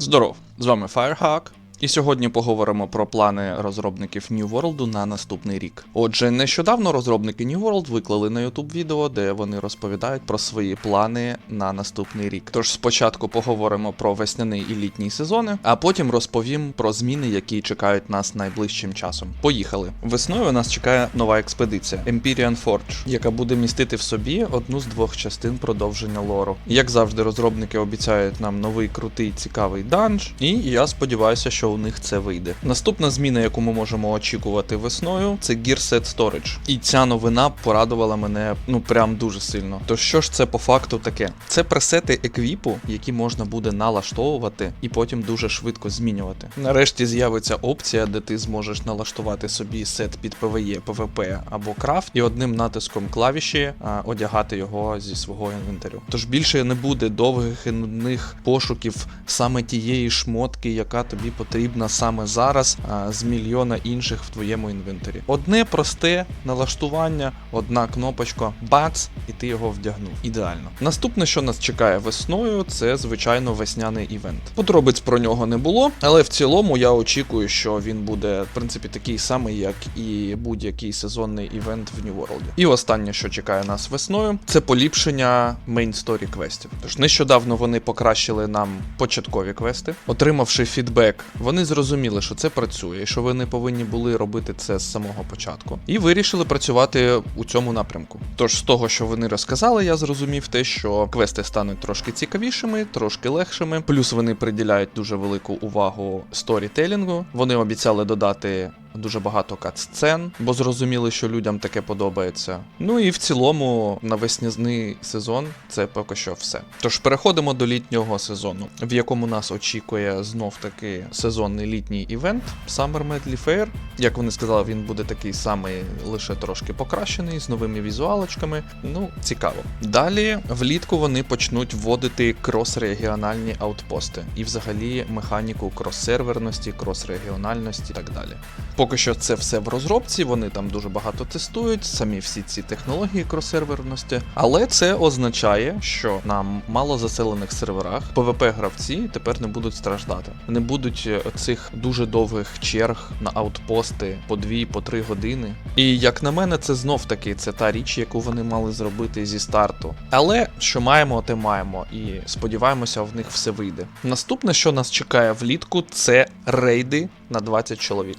Здоров! З вами Firehawk. І сьогодні поговоримо про плани розробників New World на наступний рік. Отже, нещодавно розробники New World виклали на YouTube відео, де вони розповідають про свої плани на наступний рік. Тож спочатку поговоримо про весняний і літній сезони, а потім розповім про зміни, які чекають нас найближчим часом. Поїхали. Весною нас чекає нова експедиція Empyrean Forge, яка буде містити в собі одну з двох частин продовження лору. Як завжди, розробники обіцяють нам новий крутий цікавий данж, і я сподіваюся, що у них це вийде. Наступна зміна, яку ми можемо очікувати весною, це Gear Set Storage. І ця новина порадувала мене ну прям дуже сильно. То що ж це по факту таке? Це пресети еквіпу, які можна буде налаштовувати і потім дуже швидко змінювати. Нарешті з'явиться опція, де ти зможеш налаштувати собі сет під PvE, PvP або крафт, і одним натиском клавіші а, одягати його зі свого інвентарю. Тож більше не буде довгих і нудних пошуків саме тієї шмотки, яка тобі потрібна саме зараз, а, з мільйона інших в твоєму інвентарі. Одне просте налаштування, одна кнопочка, бац, і ти його вдягнув. Ідеально. Наступне, що нас чекає весною, це звичайно весняний івент. Подробиць про нього не було, але в цілому я очікую, що він буде в принципі такий самий, як і будь-який сезонний івент в New World. І останнє, що чекає нас весною, це поліпшення мейн сторі квестів. Тож нещодавно вони покращили нам початкові квести, отримавши фідбек, вони зрозуміли, що це працює, що вони повинні були робити це з самого початку, і вирішили працювати у цьому напрямку. Тож з того, що вони розказали, я зрозумів те, що квести стануть трошки цікавішими, трошки легшими. Плюс вони приділяють дуже велику увагу сторітелінгу. Вони обіцяли додати. Дуже багато кат-сцен, бо зрозуміли, що людям таке подобається. Ну і в цілому на весняний сезон це поки що все. Тож переходимо до літнього сезону, в якому нас очікує знов таки сезонний літній івент Summer Medley Fair. Як вони сказали, він буде такий самий, лише трошки покращений, з новими візуалочками. Ну, цікаво. Далі влітку вони почнуть вводити крос-регіональні аутпости і взагалі механіку крос-серверності, крос-регіональності і так далі. Поки що це все в розробці, вони там дуже багато тестують, самі всі ці технології кросерверності. Але це означає, що на малозаселених серверах PvP-гравці тепер не будуть страждати. Не будуть е, цих дуже довгих черг на аутпости по 2-3 години. І як на мене, це знов таки це та річ, яку вони мали зробити зі старту. Але що маємо, те маємо, і сподіваємося, в них все вийде. Наступне, що нас чекає влітку, це рейди на 20 чоловік.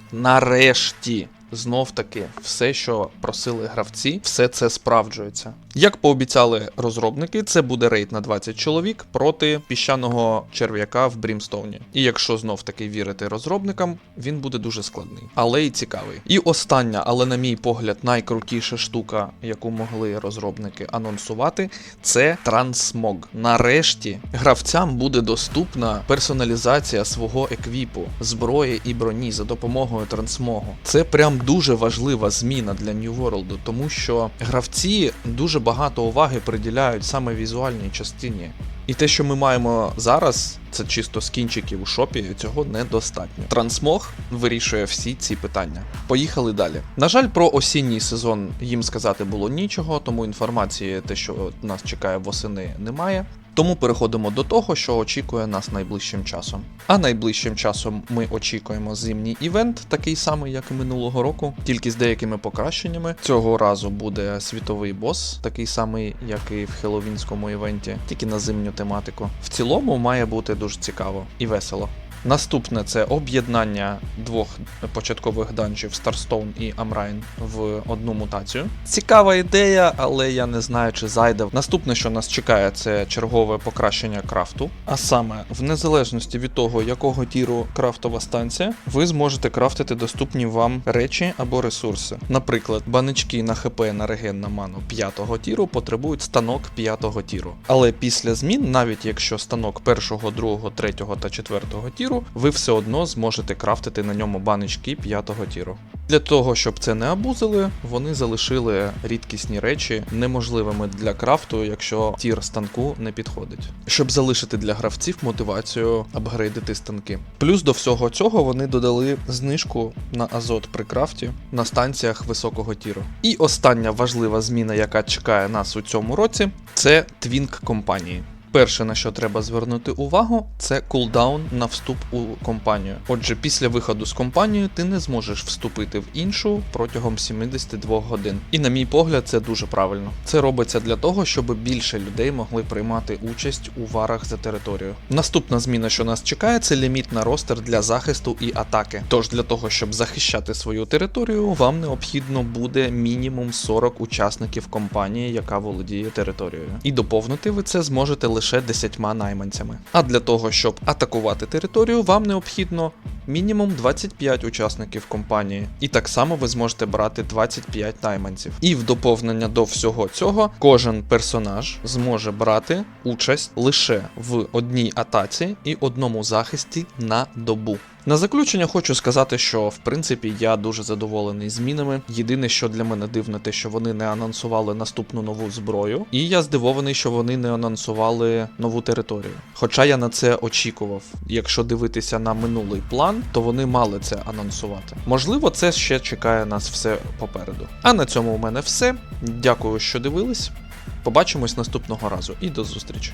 Нарешті. Знов таки, все, що просили гравці, все це справджується. Як пообіцяли розробники, це буде рейд на 20 чоловік проти піщаного черв'яка в Брімстоуні. І якщо знов таки вірити розробникам, він буде дуже складний, але й цікавий. І остання, але на мій погляд, найкрутіша штука, яку могли розробники анонсувати, це трансмог. Нарешті гравцям буде доступна персоналізація свого еквіпу, зброї і броні за допомогою трансмогу. Це прям дуже важлива зміна для New World, тому що гравці дуже багато уваги приділяють саме візуальній частині. І те, що ми маємо зараз, це чисто скінчики у шопі, цього недостатньо. Трансмог вирішує всі ці питання. Поїхали далі. На жаль, про осінній сезон їм сказати було нічого, тому інформації, те, що нас чекає восени, немає. Тому переходимо до того, що очікує нас найближчим часом. А найближчим часом ми очікуємо зимній івент, такий самий, як і минулого року, тільки з деякими покращеннями. Цього разу буде світовий бос, такий самий, як і в хеловінському івенті, тільки на зимню тематику. В цілому має бути дуже цікаво і весело. Наступне це об'єднання двох початкових данжів Starstone і Amrine в одну мутацію. Цікава ідея, але я не знаю, чи зайде. Наступне, що нас чекає, це чергове покращення крафту. А саме, в незалежності від того, якого тіру крафтова станція, ви зможете крафтити доступні вам речі або ресурси. Наприклад, банички на ХП на реген на ману 5 тіру потребують станок 5 тіру. Але після змін, навіть якщо станок 1, 2, 3 та 4 тіру, ви все одно зможете крафтити на ньому банички 5 тіру. Для того, щоб це не абузили, вони залишили рідкісні речі неможливими для крафту, якщо тір станку не підходить, щоб залишити для гравців мотивацію апгрейдити станки. Плюс до всього цього вони додали знижку на азот при крафті на станціях високого тіру. І остання важлива зміна, яка чекає нас у цьому році, це твінк компанії. Перше, на що треба звернути увагу, це кулдаун на вступ у компанію. Отже, після виходу з компанії ти не зможеш вступити в іншу протягом 72 годин. І на мій погляд, це дуже правильно. Це робиться для того, щоб більше людей могли приймати участь у варах за територію. Наступна зміна, що нас чекає, це ліміт на ростер для захисту і атаки. Тож для того, щоб захищати свою територію, вам необхідно буде мінімум 40 учасників компанії, яка володіє територією. І доповнити ви це зможете лише 10 найманцями. А для того, щоб атакувати територію, вам необхідно мінімум 25 учасників компанії. І так само ви зможете брати 25 найманців. І в доповнення до всього цього, кожен персонаж зможе брати участь лише в одній атаці і одному захисті на добу. На заключення хочу сказати, що в принципі я дуже задоволений змінами. Єдине, що для мене дивне, те, що вони не анонсували наступну нову зброю, і я здивований, що вони не анонсували нову територію. Хоча я на це очікував. Якщо дивитися на минулий то вони мали це анонсувати. Можливо, це ще чекає нас все попереду. А на цьому у мене все. Дякую, що дивились. Побачимось наступного разу і до зустрічі.